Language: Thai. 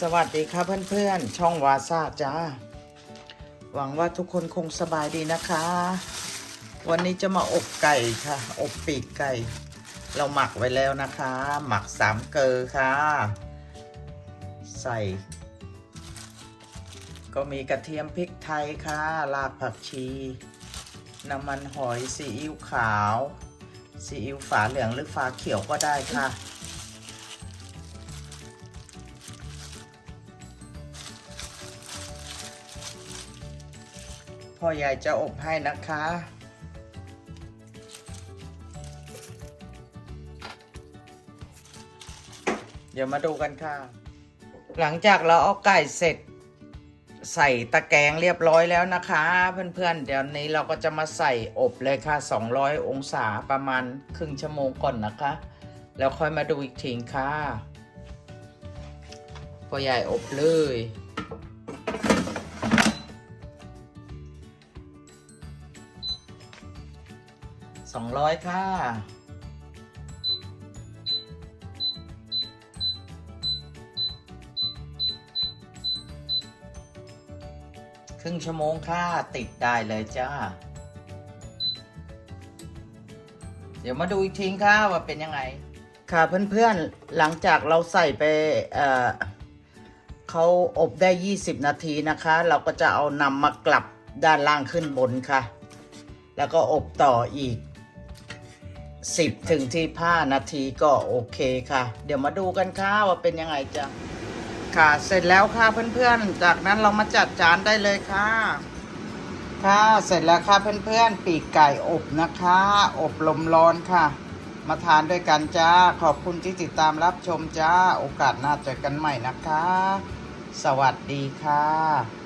สวัสดีครับเพื่อนๆ ช่องวาซาจ้า หวังว่าทุกคนคงสบายดีนะคะ วันนี้จะมาอบไก่ค่ะ อบปีกไก่ เราหมักไว้แล้วนะคะ หมักสามเกลอค่ะ ใส่ ก็มีกระเทียมพริกไทยค่ะรากผักชีน้ำมันหอยซีอิ๊วขาวซีอิ๊วฝาเหลืองหรือฝาเขียวก็ได้ค่ะ พ่อใหญ่จะอบให้นะคะ เดี๋ยวมาดูกันค่ะ หลังจากเราเอาไก่เสร็จ ใส่ตะแกรงเรียบร้อยแล้วนะคะ เพื่อนๆ เดี๋ยวนี้เราก็จะมาใส่อบเลยค่ะ 200 องศาประมาณครึ่งชั่วโมงก่อนนะคะ แล้วค่อยมาดูอีกทีค่ะพ่อใหญ่อบเลย สองร้อยค่ะ ครึ่งชั่วโมงค่ะ ติดได้เลยจ้า เดี๋ยวมาดูอีกทีค่ะว่าเป็นยังไง ค่ะเพื่อนๆ หลังจากเราใส่ไปเอ่อเขาอบได้ 20 นาทีนะคะ เราก็จะเอานำมากลับด้านล่างขึ้นบนค่ะ แล้วก็อบต่ออีก 10 ถึงที่5นาทีก็โอเคค่ะ เดี๋ยวมาดูกันค่ะว่าเป็นยังไงจ้ะค่ะเสร็จแล้วค่ะเพื่อนๆ จากนั้นเรามาจัดจานได้เลยค่ะ ค่ะเสร็จแล้วค่ะเพื่อนๆ ปีกไก่อบนะคะ อบลมร้อนค่ะ มาทานด้วยกันจ้า ขอบคุณที่ติดตามรับชมจ้า โอกาสหน้าเจอกันใหม่นะคะ สวัสดีค่ะ